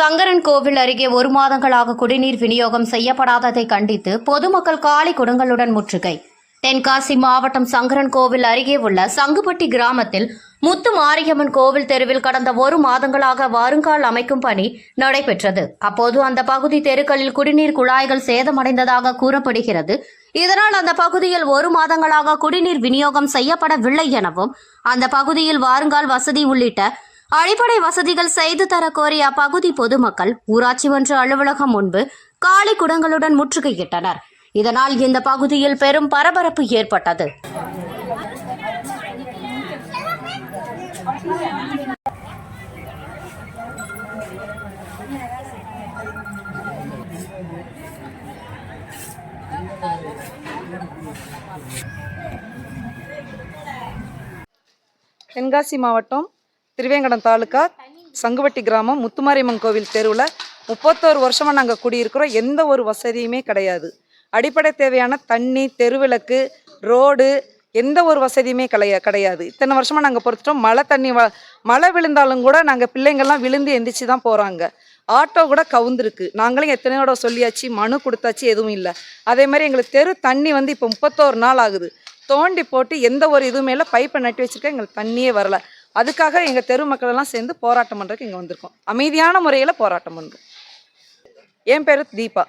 சங்கரன் கோவில் அருகே ஒரு மாதங்களாக குடிநீர் விநியோகம் செய்யப்படாததை கண்டித்து பொதுமக்கள் காலி குடங்களுடன் முற்றுகை. தென்காசி மாவட்டம் சங்கரன் கோவில் அருகே உள்ள சங்குப்பட்டி கிராமத்தில் முத்து மாரியம்மன் கோவில் தெருவில் கடந்த ஒரு மாதங்களாக வருங்கால் அமைக்கும் பணி நடைபெற்றது. அப்போது அந்த பகுதி தெருக்களில் குடிநீர் குழாய்கள் சேதமடைந்ததாக கூறப்படுகிறது. இதனால் அந்த பகுதியில் ஒரு மாதங்களாக குடிநீர் விநியோகம் செய்யப்படவில்லை எனவும் அந்த பகுதியில் வாருங்கால் வசதி உள்ளிட்ட அடிப்படை வசதிகள் செய்து தர கோரி அப்பகுதி பொதுமக்கள் ஊராட்சி ஒன்று அலுவலகம் முன்பு காலி குடங்களுடன் முற்றுகையிட்டனர். இதனால் இந்த பகுதியில் பெரும் பரபரப்பு ஏற்பட்டது. தென்காசி மாவட்டம் திருவேங்கடம் தாலுக்கா சங்குவட்டி கிராமம் முத்துமாரியம்மன் கோவில் தெருவில் முப்பத்தோரு வருஷமாக நாங்கள் குடியிருக்கிறோம். எந்த ஒரு வசதியுமே கிடையாது. அடிப்படை தேவையான தண்ணி தெருவிளக்கு ரோடு எந்த ஒரு வசதியுமே கிடையா கிடையாது. இத்தனை வருஷமாக நாங்கள் பொறுத்துட்டோம். மழை தண்ணி வ மழை விழுந்தாலும் கூட நாங்கள் பிள்ளைங்கள்லாம் விழுந்து எந்திரிச்சு தான் போகிறாங்க ஆட்டோ கூட கவுந்துருக்கு. நாங்களும் எத்தனையோட சொல்லியாச்சு மனு கொடுத்தாச்சு எதுவும் இல்லை. அதே மாதிரி எங்களுக்கு தெரு தண்ணி வந்து இப்போ முப்பத்தோரு நாள் ஆகுது. தோண்டி போட்டு எந்த ஒரு இதுவுமே இல்லை. பைப்பை நட்டி வச்சுருக்கேன். எங்களுக்கு தண்ணியே வரல. அதுக்காக எங்கள் தெரு மக்கள் எல்லாம் சேர்ந்து போராட்டம் பண்ணுறதுக்கு இங்கே வந்திருக்கோம். அமைதியான முறையில் போராட்டம் பண்ணுறோம் என் பேர் தீபா.